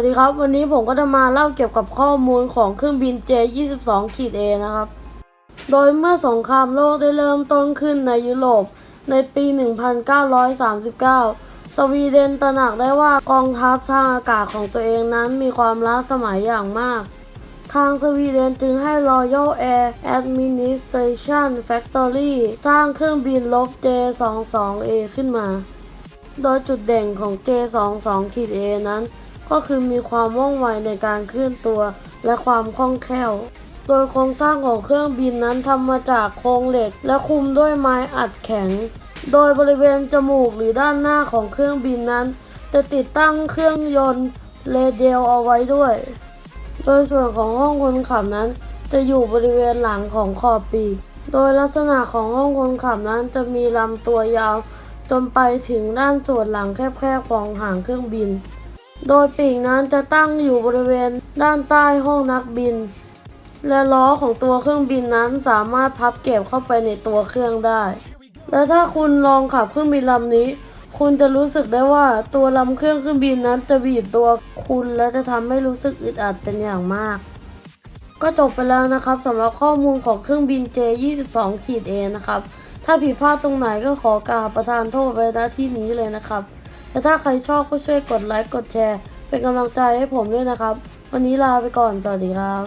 วัสดีครับวันนี้ผมก็จะมาเล่าเกี่ยวกับข้อมูลของเครื่องบิน J22 ขีด A นะครับ โดยเมื่อสงครามโลกได้เริ่มต้นขึ้นในยุโรปในปี 1939 สวีเดนตระหนักได้ว่ากองทัพทางอากาศของตัวเองนั้นมีความล้าสมัยอย่างมาก ทางสวีเดนจึงให้ Royal Air Administration Factory สร้างเครื่องบินลบ J22A ขึ้นมา โดยจุดเด่นของ J22 ขีด A นั้น ก็คือมีความว่องไวในการเคลื่อนตัว และความคล่องแคล่ว โดยโครงสร้างของเครื่องบินนั้นทำมาจากโครงเหล็ก และคุมด้วยไม้อัดแข็ง โดยบริเวณจมูกหรือด้านหน้าของเครื่องบินนั้น จะติดตั้งเครื่องยนต์เรเดียลเอาไว้ด้วย โดยส่วนของห้องคนขับนั้น จะอยู่บริเวณหลังของขอบปีก โดยลักษณะของห้องคนขับนั้นจะมีลำตัวยาว จนไปถึงด้านส่วนหลังแคบๆของหางเครื่องบิน โดยปีกนั้นจะตั้งอยู่บริเวณด้านใต้ห้องนักบิน และล้อของตัวเครื่องบินนั้นสามารถพับเก็บเข้าไปในตัวเครื่องได้ และถ้าคุณลองขับเครื่องบินลำนี้ คุณจะรู้สึกได้ว่าตัวลำเครื่องเครื่องบินนั้นจะบีบตัวคุณและจะทำให้รู้สึกอึดอัดเป็นอย่างมาก ก็จบไปแล้วนะครับสำหรับข้อมูลของเครื่องบิน J22 ขีด A นะครับถ้าผิดพลาดตรงไหนก็ขอกราบประทานโทษไว้ณที่นี้เลยนะครับ และถ้าใครชอบก็ช่วยกดไลค์กดแชร์ เป็นกำลังใจให้ผมด้วยนะครับ วันนี้ลาไปก่อนสวัสดีครับ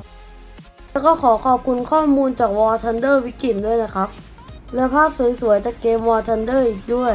แล้วก็ขอขอบคุณข้อมูลจาก War Thunder วิกินด้วยนะครับ และภาพสวยๆจากเกม War Thunder อีกด้วย